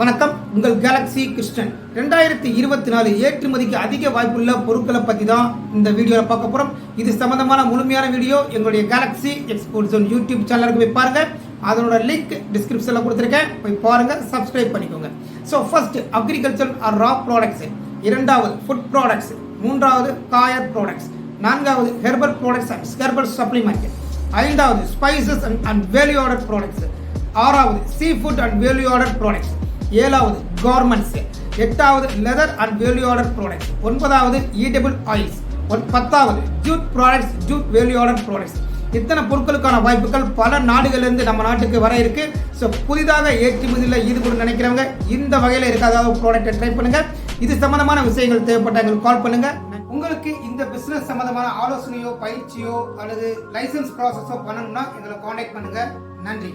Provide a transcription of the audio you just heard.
வணக்கம். உங்கள் கேலக்ஸி கிருஷ்ணன் ரெண்டாயிரத்தி இருபத்தி நாலு ஏற்றுமதிக்கு அதிக வாய்ப்புள்ள பொருட்களை பற்றி தான் இந்த வீடியோவில் பார்க்க போகிறோம் இது சம்பந்தமான முழுமையான வீடியோ. எங்களுடைய கேலக்ஸி எக்ஸ்போர்ட் ஜோன் யூடியூப் சேனலுக்கு போய் பாருங்க. அதனோட லிங்க் டிஸ்கிரிப்ஷனில் கொடுத்துருக்கேன். போய் பாருங்க சப்ஸ்கிரைப் பண்ணிக்கோங்க. So first agriculture or raw products இரண்டாவது ஃபுட் ப்ராடக்ட்ஸ் மூன்றாவது காயர் ப்ராடக்ட்ஸ் நான்காவது herbal products and herbal supplement ஐந்தாவது ஸ்பைசஸ் அண்ட் அண்ட் வேல்யூ ஆர்டர் ப்ராடக்ட்ஸ் ஆறாவது சீ ஃபுட் அண்ட் வேல்யூ ஆர்டர் ப்ராடக்ட்ஸ் ஏழாவது கார்மெண்ட்ஸ் எட்டாவது leather and value added products ஒன்பதாவது ஈடபிள் ஆயில்ஸ் ஒன் பத்தாவது jute products jute value added products இத்தனை பொருட்களுக்கான வாய்ப்புகள் பல நாடுகளிலிருந்து நம்ம நாட்டுக்கு வர இருக்கு. ஸோ புதிதாக ஏற்றுமதியில் ஈடுபடும் நினைக்கிறவங்க இந்த வகையில் இருக்க அதாவது ப்ராடக்ட்டை ட்ரை பண்ணுங்க. இது சம்பந்தமான விஷயங்கள் தேவைப்பட்ட எங்களுக்கு கால் பண்ணுங்க. உங்களுக்கு இந்த பிஸ்னஸ் சம்பந்தமான ஆலோசனையோ பயிற்சியோ அல்லது லைசன்ஸ் ப்ராசஸோ பண்ணணும்னா எங்களை காண்டாக்ட் பண்ணுங்க. நன்றி.